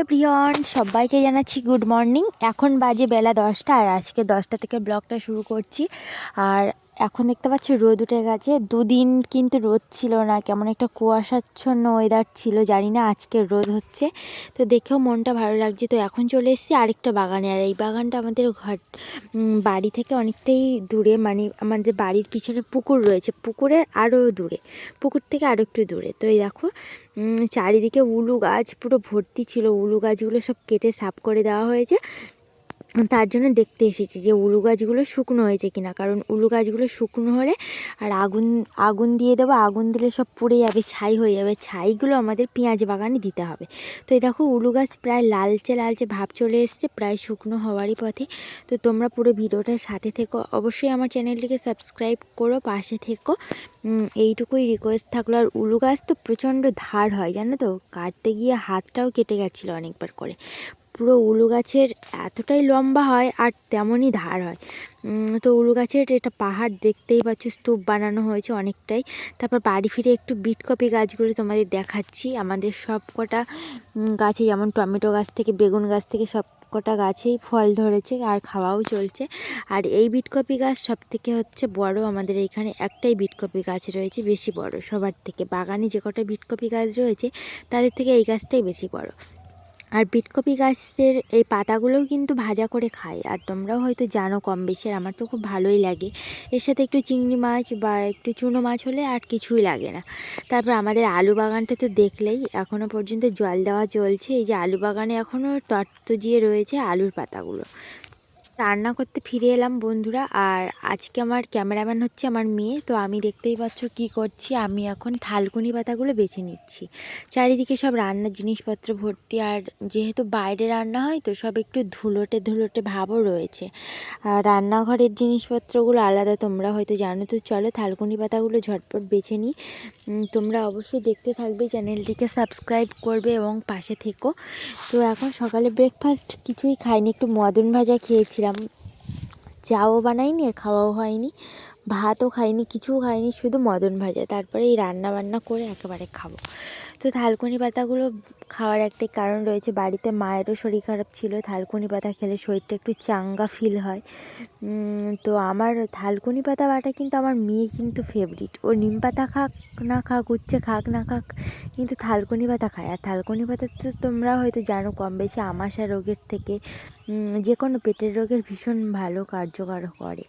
Everyone সবাইকে জানাচ্ছি good morning এখন বাজে বেলা দশটা আর আজকে দশটা থেকে ব্লগটা শুরু করছি। আর এখন দেখতে পাচ্ছি রোদ উঠে গেছে। দুদিন কিন্তু রোদ ছিল না, কেমন একটা কুয়াশাচ্ছন্ন ওয়েদার ছিল, জানি না আজকে রোদ হচ্ছে। তো দেখেও মনটা ভালো লাগছে। তো এখন চলে এসেছি আরেকটা বাগানে। আর এই বাগানটা আমাদের ঘর বাড়ি থেকে অনেকটাই দূরে মানে আমাদের বাড়ির পিছনে পুকুর রয়েছে। পুকুরের আরও দূরে, পুকুর থেকে আরও একটু দূরে। তো এই দেখো চারিদিকে উলু গাছ, পুরো ভর্তি ছিল। উলু গাছগুলো সব কেটে সাফ করে দেওয়া হয়েছে। তার জন্য দেখতে এসেছি যে উলু গাছগুলো শুকনো হয়েছে কিনা। কারণ উলু গাছগুলো শুকনো হলে আর আগুন আগুন দিয়ে দেবো, আগুন দিলে সব পুড়ে যাবে, ছাই হয়ে যাবে। ছাইগুলো আমাদের পেঁয়াজ বাগানে দিতে হবে। তো এই দেখো উলু গাছ প্রায় লালচে লালচে ভাব চলে এসছে, প্রায় শুকনো হওয়ারই পথে। তো তোমরা পুরো ভিডিওটার সাথে থেকো। অবশ্যই আমার চ্যানেলটিকে সাবস্ক্রাইব করো, পাশে থেকো। এইটুকুই রিকোয়েস্ট থাকল। আর উলু গাছ তো প্রচণ্ড ধার হয়, জানো তো? কাটতে গিয়ে হাতটাও কেটে গেছিল অনেকবার করে। পুরো উলু গাছের এতটাই লম্বা হয় আর তেমনই ধার হয়। তো উলু গাছের এটা পাহাড় দেখতেই পাচ্ছ, স্তূপ বানানো হয়েছে অনেকটাই। তারপর বাড়ি ফিরে একটু বিট কপি গাছগুলো তোমাদের দেখাচ্ছি। আমাদের সব কটা গাছে যেমন টমেটো গাছ থেকে, বেগুন গাছ থেকে সব কটা গাছেই ফল ধরেছে আর খাওয়াও চলছে। আর এই বিটকপি গাছ সব থেকে হচ্ছে বড়, আমাদের এখানে একটাই বিটকপি গাছ রয়েছে বেশি বড়। সবার থেকে বাগানে যে কটা বিটকপি গাছ রয়েছে, তাদের থেকে এই গাছটাই বেশি বড়। আর বিটকপি গাছের এই পাতাগুলোও কিন্তু ভাজা করে খায় আর তোমরাও হয়তো জানো কম বেশি আর আমার তো খুব ভালোই লাগে। এর সাথে একটু চিংড়ি মাছ বা একটু চুনো মাছ হলে আর কিছুই লাগে না। তারপর আমাদের আলু বাগানটা তো দেখলেই এখনও পর্যন্ত জল দেওয়া চলছে। এই যে আলু বাগানে এখনও তত্ত্ব দিয়ে রয়েছে আলুর পাতাগুলো। রান্না করতে ফিরে এলাম বন্ধুরা। আর আজকে আমার ক্যামেরাম্যান হচ্ছে আমার মেয়ে। তো আমি দেখতেই পাচ্ছ কি করছি। আমি এখন থালকুনি পাতাগুলো বেছে নিচ্ছি। চারিদিকে সব রান্নার জিনিসপত্র ভর্তি। আর যেহেতু বাইরে রান্না হয়, তো সব একটু ধুলোটে ধুলোটে ভাবও রয়েছে। রান্নাঘরের জিনিসপত্রগুলো আলাদা তোমরা হয়তো জানো। তো চলো থালকুনি পাতাগুলো ঝটপট বেছে নিই। তোমরা অবশ্যই দেখতে থাকবে, চ্যানেলটিকে সাবস্ক্রাইব করবে এবং পাশে থেকো। তো এখন সকালে ব্রেকফাস্ট কিছুই খাইনি। একটু মদন ভাজা খেয়েছিলাম। চাও বানাইনি আর খাওয়াও হয়নি। ভাতও খাইনি, কিছুও খাইনি, শুধু মদন ভাজা। তারপরে এই রান্না বান্না করে একেবারে খাব। তো থালকুনি পাতাগুলো খাওয়ার একটাই কারণ রয়েছে, বাড়িতে মায়েরও শরীর খারাপ ছিল, থালকুনি পাতা খেলে শরীরটা একটু চাঙ্গা ফিল হয়। তো আমার থালকুনি পাতা বাটা কিন্তু আমার মেয়ে কিন্তু ফেভারিট ও নিম পাতা খাক না খাক, উচ্ছে খাক না খাক, কিন্তু থালকুনি পাতা খায়। আর থালকুনি পাতা তো তোমরা হয়তো জানো কম বেশি আমাশা রোগের থেকে যে কোনো পেটের রোগের ভীষণ ভালো কার্যকর করে।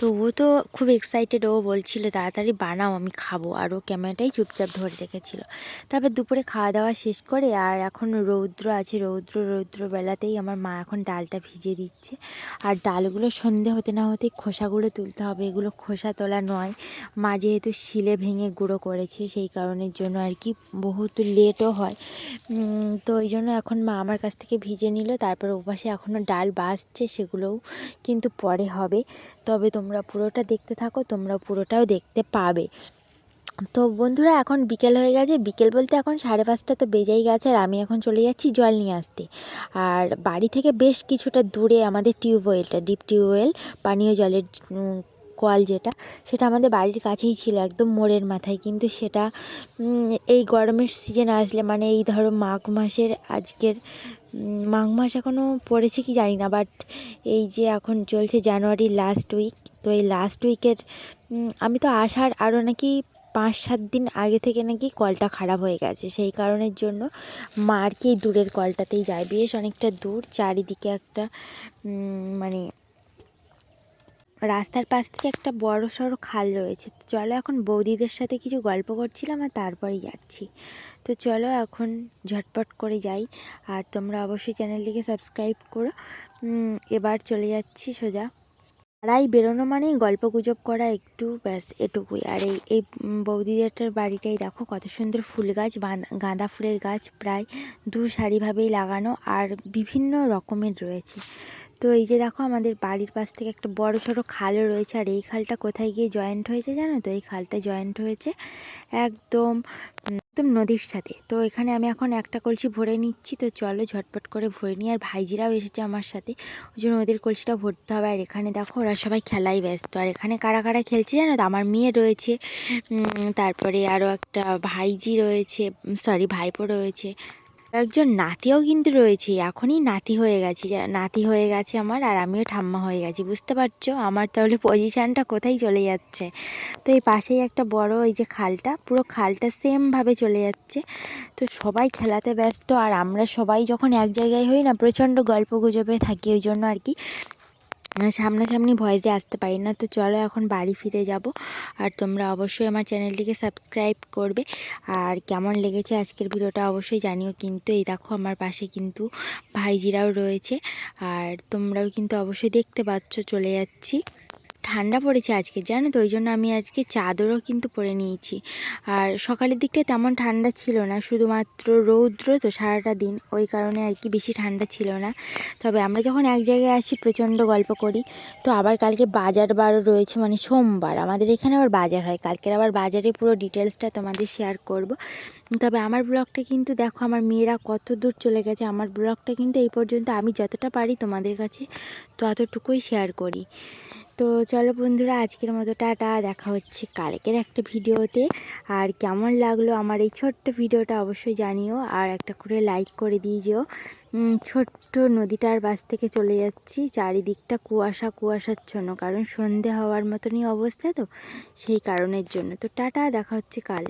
তো ও তো খুব এক্সাইটেড ও বলছিল, তাড়াতাড়ি বানাও, আমি খাব। আর ও ক্যামেরাটাই চুপচাপ ধরে রেখেছিল। তারপর দুপুরে খাওয়া দাওয়া শেষ করে, আর এখন রৌদ্র আছে, রৌদ্র রৌদ্র বেলাতেই আমার মা এখন ডালটা ভিজিয়ে দিচ্ছে। আর ডালগুলো সন্ধে হতে না হতেই খোসাগুলো তুলতে হবে। এগুলো খোসা তোলা নয়, মা যেহেতু শিলে ভেঙে গুঁড়ো করেছে, সেই কারণের জন্য আর কি বহুত লেটও হয়। তো ওই জন্য এখন মা আমার কাছ থেকে ভিজে নিল। তারপর ওপাশে এখনও ডাল বাসছে সেগুলোও কিন্তু পরে হবে। তবে তোমরা পুরোটা দেখতে থাকো, তোমরা পুরোটাও দেখতে পাবে। তো বন্ধুরা, এখন বিকেল হয়ে গেছে। বিকেল বলতে এখন সাড়ে পাঁচটা তো বেজেই গেছে আর আমি এখন চলে যাচ্ছি জল নিয়ে আসতে। আর বাড়ি থেকে বেশ কিছুটা দূরে আমাদের টিউবওয়েলটা, ডিপ টিউবওয়েল, পানীয় জলের কল যেটা, সেটা আমাদের বাড়ির কাছেই ছিল, একদম মোড়ের মাথায়। কিন্তু সেটা এই গরমের সিজন আসলে মানে এই ধরো মাঘ মাসের আজকের মাঘ মাস এখনও পড়েছে কি জানি না বাট এই যে এখন চলছে জানুয়ারির লাস্ট উইক তো এই লাস্ট উইকের আমি তো আসার আরও নাকি পাঁচ সাত দিন আগে থেকে নাকি কলটা খারাপ হয়ে গেছে। সেই কারণের জন্য মা কি দূরের কলটাতেই যায়। বেশ অনেকটা দূর, চারিদিকে একটা মানে রাস্তার পাশ থেকে একটা বড় সড়ো খাল রয়েছে। তো চলো এখন বৌদিদের সাথে কিছু গল্প করছিলাম আর তারপরেই যাচ্ছি। তো চলো এখন ঝটপট করে যাই। আর তোমরা অবশ্যই চ্যানেলটিকে সাবস্ক্রাইব করো। এবার চলে যাচ্ছি সোজা। পাড়ায় বেরোনো মানেই গল্প গুজব করা একটু, ব্যাস, এটুকুই। আর এই এই বৌদিদেরটার বাড়িটাই দেখো কত সুন্দর ফুল গাছ গাঁদা ফুলের গাছ, প্রায় দু সারিভাবেই লাগানো আর বিভিন্ন রকমের রয়েছে। তো এই যে দেখো আমাদের বাড়ির পাশ থেকে একটা বড় সড়ো খালও রয়েছে, আর এই খালটা কোথায় গিয়ে জয়েন্ট হয়েছে জানো তো? এই খালটা জয়েন্ট হয়েছে একদম একদম নদীর সাথে। তো এখানে আমি এখন একটা কলসি ভরে নিচ্ছি, তো চলো ঝটপট করে ভরে নিই। আর ভাইজিরাও এসেছে আমার সাথে, ওই জন্য ওদের কলসিটা ভরতে হবে। আর এখানে দেখো ওরা সবাই খেলাই ব্যস্ত। আর এখানে কারা কারা খেলছে জানো তো? আমার মেয়ে রয়েছে তারপরে আরও একটা ভাইজি রয়েছে সরি ভাইপো রয়েছে। একজন নাতিও কিন্তু রয়েছে, এখনই নাতি হয়ে গেছি নাতি হয়ে গেছে আমার আর আমিও ঠাম্মা হয়ে গেছি, বুঝতে পারছ? আমার তাহলে পজিশানটা কোথায় চলে যাচ্ছে? তো এই পাশেই একটা বড় এই যে খালটা, পুরো খালটা সেমভাবে চলে যাচ্ছে। তো সবাই খেলাতে ব্যস্ত আর আমরা সবাই যখন এক জায়গায় হই না, প্রচণ্ড গল্প গুজবে থাকি ওই জন্য আর কি। সামনাসামনি ভয়েসে আসতে পারি না। তো চলো এখন বাড়ি ফিরে যাব। আর তোমরা অবশ্যই আমার চ্যানেলটিকে সাবস্ক্রাইব করবে। আর কেমন লেগেছে আজকের ভিডিওটা অবশ্যই জানিও। কিন্তু এই দেখো আমার পাশে কিন্তু ভাইজিরাও রয়েছে। আর তোমরাও কিন্তু অবশ্যই দেখতে পাচ্ছ, চলে যাচ্ছি। ঠান্ডা পড়েছে আজকে, জানো তো, ওই জন্য আমি আজকে চাদরও কিন্তু পরে নিয়েছি। আর সকালের দিকটা তেমন ঠান্ডা ছিল না, শুধুমাত্র রৌদ্র তো সারাটা দিন, ওই কারণে আর কি বেশি ঠান্ডা ছিল না। তবে আমরা যখন এক জায়গায় আসি, প্রচণ্ড গল্প করি, তো আবার কালকে বাজার বারও রয়েছে মানে সোমবার, আমাদের এখানে আবার বাজার হয়। কালকের আবার বাজারে পুরো ডিটেলসটা তোমাদের শেয়ার করব। তবে আমার ব্লগটা কিন্তু দেখো, আমার মেয়েরা কত দূর চলে গেছে, আমার ব্লগটা কিন্তু এই পর্যন্ত আমি যতটা পারি তোমাদের কাছে ততটুকুই শেয়ার করি। তো চলো বন্ধুরা, আজকের মতো টাটা। দেখা হচ্ছে কালকের একটা ভিডিওতে। আর কেমন লাগল আমার এই ছোট্ট ভিডিওটা অবশ্যই জানিও আর একটা করে লাইক করে দিয়ে যেও। ছোট্ট নদীটার বাস থেকে চলে যাচ্ছি। চারিদিকটা কুয়াশা কুয়াশাচ্ছন্ন, কারণ সন্ধে হওয়ার মতনই অবস্থা তো, সেই কারণের জন্য। তো টাটা, দেখা হচ্ছে কাল।